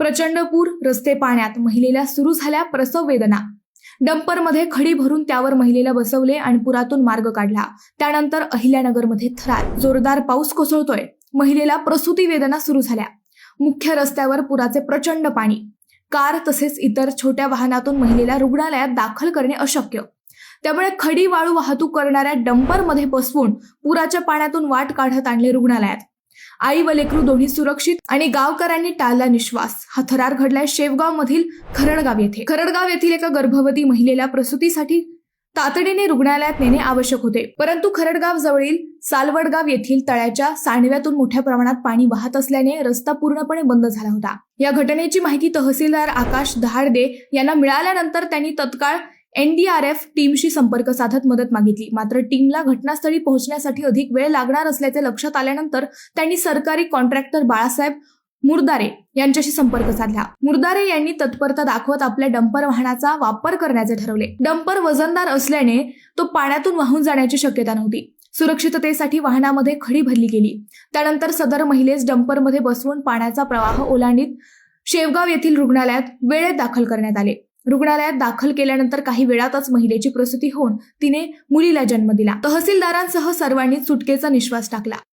प्रचंड पूर रस्ते पाण्यात महिलेला सुरू झाल्या प्रसव वेदना. डंपरमध्ये खडी भरून त्यावर महिलेला बसवले आणि पुरातून मार्ग काढला. त्यानंतर अहिल्यानगरमध्ये थरार. जोरदार पाऊस कोसळतोय. महिलेला प्रसूती वेदना सुरू झाल्या. मुख्य रस्त्यावर पुराचे प्रचंड पाणी. कार तसेच इतर छोट्या वाहनातून महिलेला रुग्णालयात दाखल करणे अशक्य. त्यामुळे खडी वाळू वाहतूक करणाऱ्या डंपरमध्ये बसवून पुराच्या पाण्यातून वाट काढत आणले रुग्णालयात. आई व लेकरू दोन्ही सुरक्षित आणि गावकऱ्यांनी टाळला निश्वास. हा थरार घडलाय शेवगाव मधील खरडगाव येथे. खरडगाव येथील एका गर्भवती महिलेला प्रसूतीसाठी तातडीने रुग्णालयात नेणे आवश्यक होते. परंतु खरडगाव जवळील सालवडगाव येथील तळ्याच्या सांडव्यातून मोठ्या प्रमाणात पाणी वाहत असल्याने रस्ता पूर्णपणे बंद झाला होता. या घटनेची माहिती तहसीलदार आकाश दहाडदे यांना मिळाल्यानंतर त्यांनी तत्काळ एनडीआरएफ टीमशी संपर्क साधत मदत मागितली. मात्र टीमला घटनास्थळी पोहोचण्यासाठी अधिक वेळ लागणार असल्याचे लक्षात आल्यानंतर त्यांनी सरकारी कॉन्ट्रॅक्टर बाळासाहेब मुर्दारे यांच्याशी संपर्क साधला. मुरदारे यांनी तत्परता दाखवत आपल्या डंपर वाहनाचा वापर करण्याचे ठरवले. डंपर वजनदार असल्याने तो पाण्यातून वाहून जाण्याची शक्यता नव्हती. सुरक्षिततेसाठी वाहनामध्ये खडी भरली गेली. त्यानंतर सदर महिलेस डंपरमध्ये बसवून पाण्याचा प्रवाह ओलांडीत शेवगाव येथील रुग्णालयात वेळेत दाखल करण्यात आले. रुग्णालयात दाखल केल्यानंतर काही वेळातच महिलेची प्रसूती होऊन तिने मुलीला जन्म दिला. तहसीलदारांसह सर्वांनी सुटकेचा निश्वास टाकला.